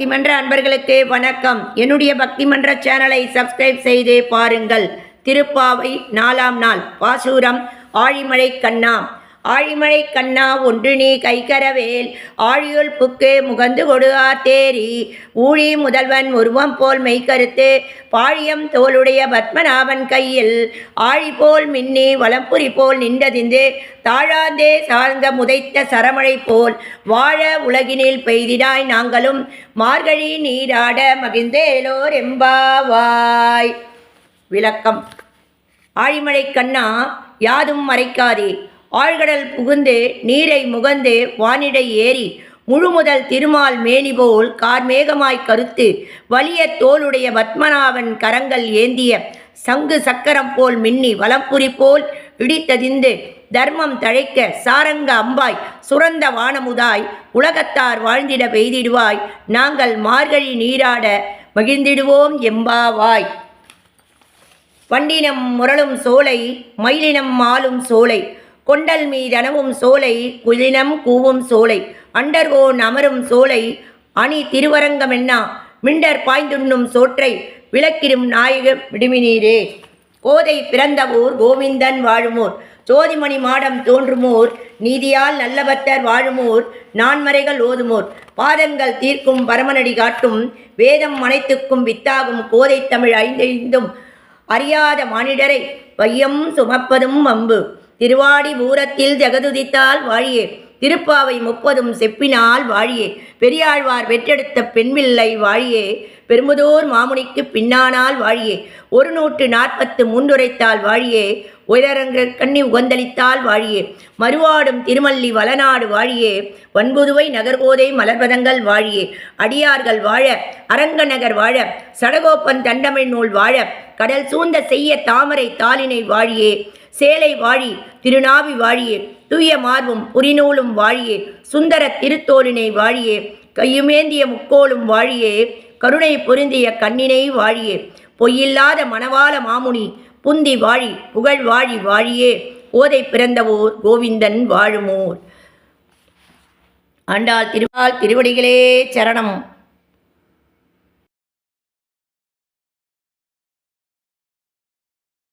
பக்திமன்ற அன்பர்களுக்கு வணக்கம். என்னுடைய பக்திமன்ற சேனலை சப்ஸ்கிரைப் செய்து பாருங்கள். திருப்பாவை நாலாம் நாள் பாசூரம் ஆழிமழை கண்ணா ஆழிமழை கண்ணா ஒன்று நீ கைகரவேல். ஆழியுள் புக்கு முகந்து கொடுஆ தேரி ஊழி முதல்வன் உருவம் போல் மெய்கருத்து. பாழியம் தோளுடைய பத்மநாபன் கையில். ஆழி போல் மின்னி வளம்புரி போல் நின்றதிந்து. தாழாந்தே சார்ந்த முதைத்த சரமழை போல். வாழ உலகினில் பெய்திடாய் நாங்களும். மார்கழி நீராட மகிழ்ந்தேலோர் எம்பாவாய். விளக்கம். ஆழிமழை கண்ணா யாதும் மறைக்காதே. ஆழ்கடல் புகுந்து நீரை முகந்து வானிடை ஏறி முழுமுதல் திருமால் மேனி போல் கார்மேகமாய் கருத்து வலிய தோளுடைய பத்மநாபன் கரங்கள் ஏந்திய சங்கு சக்கரம் போல் மின்னி வலம்புரி போல் இடித்ததிந்து தர்மம் தழைக்க சாரங்க அம்பாய் சுரந்த வானமுதாய் உலகத்தார் வாழ்ந்திட பெய்திடுவாய். நாங்கள் மார்கழி நீராட மகிழ்ந்திடுவோம் எம்பாவாய். வண்டினம் முரளும் சோலை மயிலினம் மாலும் சோலை கொண்டல் மீதனவும் சோலை குயிலினம் கூவும் சோலை. அண்டர்வோன் அமரும் சோலை அணி திருவரங்கமென்னா மிண்டர் பாய்ந்துண்ணும் சோற்றை விளக்கிடும் நாயக விடுமினீரே. கோதை பிறந்த ஊர் கோவிந்தன் வாழுமோர் சோதிமணி மாடம் தோன்றுமோர் நீதியால் நல்லபத்தர் வாழுமோர் நான்மறைகள் ஓதுமோர். பாதங்கள் தீர்க்கும் பரமனடி காட்டும் வேதம் அனைத்துக்கும் வித்தாகும் கோதை தமிழ் ஐந்தைந்தும் அறியாத மானிடரை வையம் சுமப்பதும் வம்பு திருவாடி பூரத்தில் ஜெகதுதித்தால் வாழியே. திருப்பாவை முப்பதும் செப்பினால் வாழியே. பெரியாழ்வார் வெற்றெடுத்த பெண்பிள்ளை வாழியே. பெரும்புதோர் மாமுனிக்கு பின்னானால் வாழியே. ஒரு நூற்று நாற்பத்து முன்னுரைத்தால் வாழியே. உயரங்க கண்ணி உகந்தளித்தால் வாழியே. மறுவாடும் திருமல்லி வளநாடு வாழியே. வன்புதுவை நகர்கோதை மலர்பதங்கள் வாழியே. அடியார்கள் வாழ அரங்க நகர் வாழ சடகோப்பன் தண்டமிழ் நூல் வாழ கடல் சூழ்ந்த செய்ய தாமரை தாளினை வாழியே. சேலை வாழி திருநாவி வாழியே. தூய மார்பும் புரிநூலும் வாழியே. சுந்தர திருத்தோலினை வாழியே. கையுமேந்திய முக்கோளும் வாழியே. கருணை பொருந்திய கண்ணினை வாழியே. பொய்யில்லாத மணவாள மாமுனி புந்தி வாழி புகழ் வாழி வாழியே ஓதை பிறந்தவோர் கோவிந்தன் வாழுமோர். ஆண்டாள் திருவாள் திருவடிகளே சரணம்.